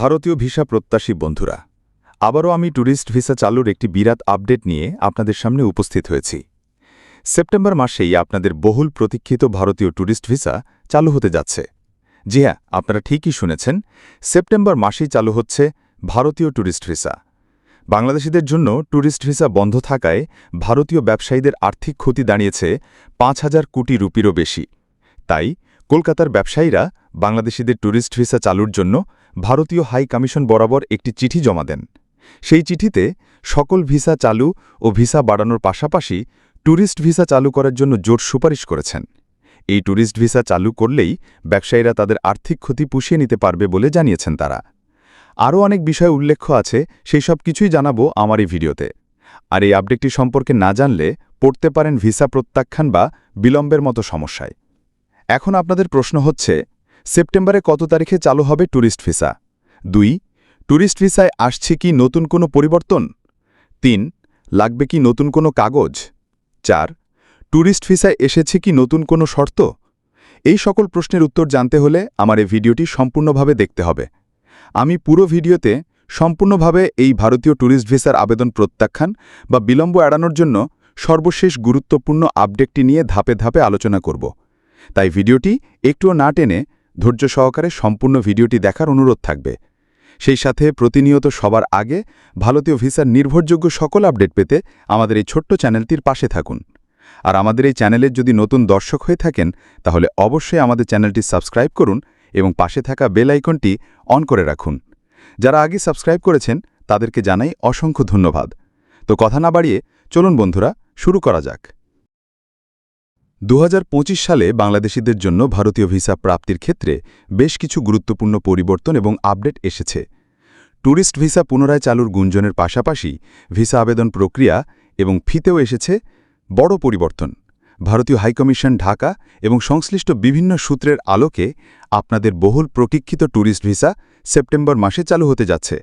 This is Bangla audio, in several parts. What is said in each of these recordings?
ভারতীয় ভিসা প্রত্যাশী বন্ধুরা, আবারও আমি ট্যুরিস্ট ভিসা চালুর একটি বিরাট আপডেট নিয়ে আপনাদের সামনে উপস্থিত হয়েছি। সেপ্টেম্বর মাসেই আপনাদের বহুল প্রতীক্ষিত ভারতীয় ট্যুরিস্ট ভিসা চালু হতে যাচ্ছে। জি হ্যাঁ আপনারা ঠিকই শুনেছেন, সেপ্টেম্বর মাসেই চালু হচ্ছে ভারতীয় ট্যুরিস্ট ভিসা। বাংলাদেশিদের জন্য ট্যুরিস্ট ভিসা বন্ধ থাকায় ভারতীয় ব্যবসায়ীদের আর্থিক ক্ষতি দাঁড়িয়েছে পাঁচ হাজার কোটি রুপিরও বেশি। তাই কলকাতার ব্যবসায়ীরা বাংলাদেশিদের ট্যুরিস্ট ভিসা চালুর জন্য ভারতীয় হাই কমিশন বরাবর একটি চিঠি জমা দেন। সেই চিঠিতে সকল ভিসা চালু ও ভিসা বাড়ানোর পাশাপাশি ট্যুরিস্ট ভিসা চালু করার জন্য জোর সুপারিশ করেছেন। এই ট্যুরিস্ট ভিসা চালু করলেই ব্যবসায়ীরা তাদের আর্থিক ক্ষতি পুষিয়ে নিতে পারবে বলে জানিয়েছেন তারা। আরও অনেক বিষয় উল্লেখ্য আছে, সেই সব কিছুই জানাব আমার এই ভিডিওতে। আর এই আপডেটটি সম্পর্কে না জানলে পড়তে পারেন ভিসা প্রত্যাখ্যান বা বিলম্বের মতো সমস্যায়। এখন আপনাদের প্রশ্ন হচ্ছে সেপ্টেম্বরে কত তারিখে চালু হবে ট্যুরিস্ট ভিসা? দুই, ট্যুরিস্ট ভিসায় আসছে কি নতুন কোনো পরিবর্তন? তিন, লাগবে কি নতুন কোনো কাগজ? চার, ট্যুরিস্ট ভিসায় এসেছে কি নতুন কোনো শর্ত? এই সকল প্রশ্নের উত্তর জানতে হলে আমার এই ভিডিওটি সম্পূর্ণভাবে দেখতে হবে। আমি পুরো ভিডিওতে সম্পূর্ণভাবে এই ভারতীয় ট্যুরিস্ট ভিসার আবেদন প্রত্যাখ্যান বা বিলম্ব এড়ানোর জন্য সর্বশেষ গুরুত্বপূর্ণ আপডেটটি নিয়ে ধাপে ধাপে আলোচনা করব। তাই ভিডিওটি একটুও না টেনে ধৈর্য সহকারে সম্পূর্ণ ভিডিওটি দেখার অনুরোধ থাকবে। সেই সাথে প্রতিনিয়ত সবার আগে ভারতীয় ভিসার নির্ভরযোগ্য সকল আপডেট পেতে আমাদের এই ছোট্ট চ্যানেলটির পাশে থাকুন। আর আমাদের এই চ্যানেলের যদি নতুন দর্শক হয়ে থাকেন, তাহলে অবশ্যই আমাদের চ্যানেলটি সাবস্ক্রাইব করুন এবং পাশে থাকা বেল আইকনটি অন করে রাখুন। যারা আগে সাবস্ক্রাইব করেছেন, তাদেরকে জানাই অসংখ্য ধন্যবাদ। তো কথা না বাড়িয়ে, চলুন বন্ধুরা, শুরু করা যাক। দু হাজার পঁচিশ সালে বাংলাদেশিদের জন্য ভারতীয় ভিসা প্রাপ্তির ক্ষেত্রে বেশ কিছু গুরুত্বপূর্ণ পরিবর্তন এবং আপডেট এসেছে। ট্যুরিস্ট ভিসা পুনরায় চালুর গুঞ্জনের পাশাপাশি ভিসা আবেদন প্রক্রিয়া এবং ফিতেও এসেছে বড় পরিবর্তন। ভারতীয় হাইকমিশন ঢাকা এবং সংশ্লিষ্ট বিভিন্ন সূত্রের আলোকে আপনাদের বহুল প্রতীক্ষিত ট্যুরিস্ট ভিসা সেপ্টেম্বর মাসে চালু হতে যাচ্ছে।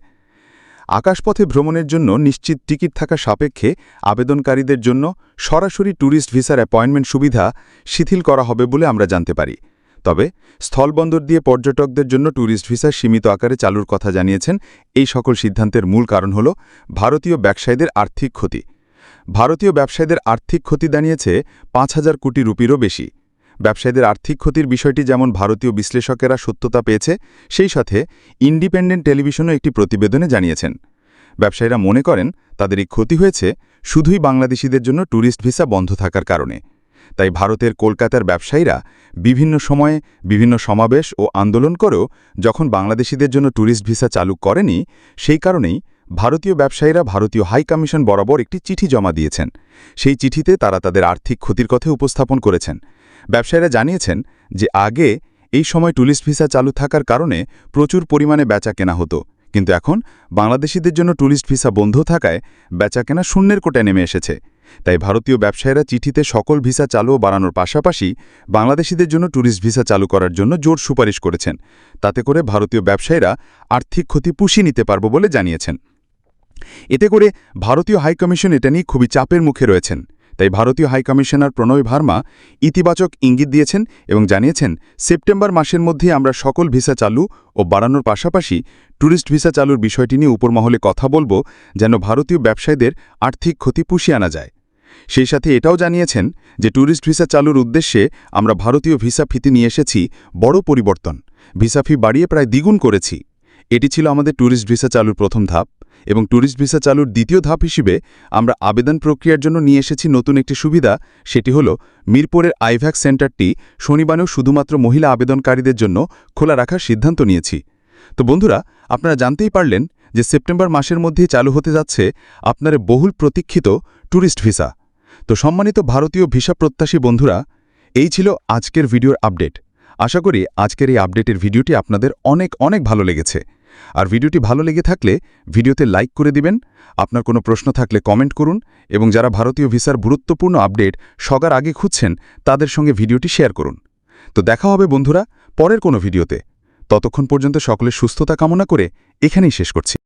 আকাশপথে ভ্রমণের জন্য নিশ্চিত টিকিট থাকা সাপেক্ষে আবেদনকারীদের জন্য সরাসরি ট্যুরিস্ট ভিসার অ্যাপয়েন্টমেন্ট সুবিধা শিথিল করা হবে বলে আমরা জানতে পারি। তবে স্থলবন্দর দিয়ে পর্যটকদের জন্য ট্যুরিস্ট ভিসা সীমিত আকারে চালুর কথা জানিয়েছেন এই সকল সিদ্ধান্তের মূল কারণ হল ভারতীয় ব্যবসায়ীদের আর্থিক ক্ষতি। ভারতীয় ব্যবসায়ীদের আর্থিক ক্ষতি দাঁড়িয়েছে পাঁচ হাজার কোটি রুপিরও বেশি। ব্যবসায়ীদের আর্থিক ক্ষতির বিষয়টি যেমন ভারতীয় বিশ্লেষকেরা সত্যতা পেয়েছে, সেই সাথে ইন্ডিপেন্ডেন্ট টেলিভিশনও একটি প্রতিবেদনে জানিয়েছেন। ব্যবসায়ীরা মনে করেন, তাদের এই ক্ষতি হয়েছে শুধুই বাংলাদেশিদের জন্য ট্যুরিস্ট ভিসা বন্ধ থাকার কারণে। তাই ভারতের কলকাতার ব্যবসায়ীরা বিভিন্ন সময়ে বিভিন্ন সমাবেশ ও আন্দোলন করেও যখন বাংলাদেশিদের জন্য ট্যুরিস্ট ভিসা চালু করেনি, সেই কারণেই ভারতীয় ব্যবসায়ীরা ভারতীয় হাই কমিশন বরাবর একটি চিঠি জমা দিয়েছেন। সেই চিঠিতে তারা তাদের আর্থিক ক্ষতির কথা উপস্থাপন করেছেন। ব্যবসায়ীরা জানিয়েছেন যে আগে এই সময় ট্যুরিস্ট ভিসা চালু থাকার কারণে প্রচুর পরিমাণে বেচা কেনা হতো। কিন্তু এখন বাংলাদেশিদের জন্য ট্যুরিস্ট ভিসা বন্ধ থাকায় বেচা কেনা শূন্যের কোটায় নেমে এসেছে। তাই ভারতীয় ব্যবসায়ীরা চিঠিতে সকল ভিসা চালু বাড়ানোর পাশাপাশি বাংলাদেশিদের জন্য ট্যুরিস্ট ভিসা চালু করার জন্য জোর সুপারিশ করেছেন। তাতে করে ভারতীয় ব্যবসায়ীরা আর্থিক ক্ষতি পুষিয়ে নিতে পারব বলে জানিয়েছেন। এতে করে ভারতীয় হাইকমিশন এটা নিয়ে খুবই চাপের মুখে রয়েছেন। তাই ভারতীয় হাইকমিশনার প্রণয় ভার্মা ইতিবাচক ইঙ্গিত দিয়েছেন এবং জানিয়েছেন, সেপ্টেম্বর মাসের মধ্যে আমরা সকল ভিসা চালু ও বাড়ানোর পাশাপাশি ট্যুরিস্ট ভিসা চালুর বিষয়টি নিয়ে উপরমহলে কথা বলব যেন ভারতীয় ব্যবসায়ীদের আর্থিক ক্ষতি পুষিয়ে আনা যায়। সেই সাথে এটাও জানিয়েছেন যে ট্যুরিস্ট ভিসা চালুর উদ্দেশ্যে আমরা ভারতীয় ভিসা ফিতে নিয়ে এসেছি বড় পরিবর্তন। ভিসা ফি বাড়িয়ে প্রায় দ্বিগুণ করেছি। এটি ছিল আমাদের ট্যুরিস্ট ভিসা চালুর প্রথম ধাপ। এবং ট্যুরিস্ট ভিসা চালুর দ্বিতীয় ধাপ হিসেবে আমরা আবেদন প্রক্রিয়ার জন্য নিয়ে এসেছি নতুন একটি সুবিধা, সেটি হল মিরপুরের আইভ্যাক সেন্টারটি শনিবারেও শুধুমাত্র মহিলা আবেদনকারীদের জন্য খোলা রাখার সিদ্ধান্ত নিয়েছি। তো বন্ধুরা, আপনারা জানতেই পারলেন যে সেপ্টেম্বর মাসের মধ্যেই চালু হতে যাচ্ছে আপনার বহুল প্রতীক্ষিত ট্যুরিস্ট ভিসা। তো সম্মানিত ভারতীয় ভিসা প্রত্যাশী বন্ধুরা, এই ছিল আজকের ভিডিওর আপডেট। আশা করি আজকের এই আপডেটের ভিডিওটি আপনাদের অনেক অনেক ভালো লেগেছে। আর ভিডিওটি ভালো লেগে থাকলে ভিডিওতে লাইক করে দিবেন। আপনার কোনো প্রশ্ন থাকলে কমেন্ট করুন এবং যারা ভারতীয় ভিসার গুরুত্বপূর্ণ আপডেট সগার আগে খুঁজছেন তাদের সঙ্গে ভিডিওটি শেয়ার করুন। তো দেখা হবে বন্ধুরা পরের কোনো ভিডিওতে। ততক্ষণ পর্যন্ত সকলের সুস্থতা কামনা করে এখানেই শেষ করছি।